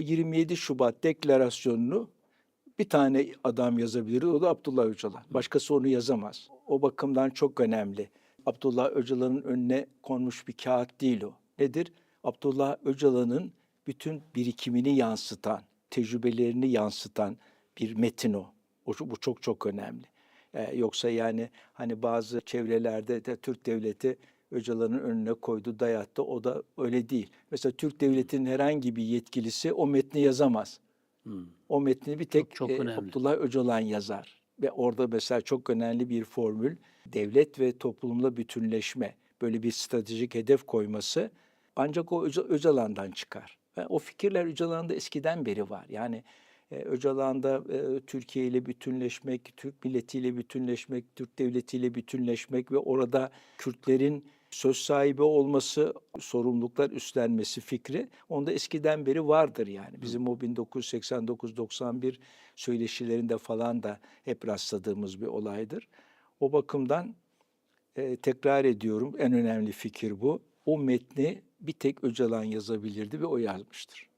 27 Şubat deklarasyonunu bir tane adam yazabilir. O da Abdullah Öcalan. Başkası onu yazamaz. O bakımdan çok önemli. Abdullah Öcalan'ın önüne konmuş bir kağıt değil o. Nedir? Abdullah Öcalan'ın bütün birikimini yansıtan, tecrübelerini yansıtan bir metin o. o bu çok çok önemli. Ee, yoksa yani hani bazı çevrelerde de Türk devleti Öcalan'ın önüne koydu, dayattı. O da öyle değil. Mesela Türk devletinin herhangi bir yetkilisi o metni yazamaz. O metni bir tek çok e, önemli. Abdullah Öcalan yazar. Ve orada mesela çok önemli bir formül devlet ve toplumla bütünleşme böyle bir stratejik hedef koyması ancak o Öca- Öcalan'dan çıkar. O fikirler Öcalan'da eskiden beri var. Yani e, Öcalan'da e, Türkiye ile bütünleşmek, Türk milletiyle bütünleşmek, Türk devletiyle bütünleşmek ve orada Kürtlerin söz sahibi olması, sorumluluklar üstlenmesi fikri onda eskiden beri vardır yani. Bizim o 1989-91 söyleşilerinde falan da hep rastladığımız bir olaydır. O bakımdan e, tekrar ediyorum en önemli fikir bu. O metni bir tek Öcalan yazabilirdi ve o yazmıştır.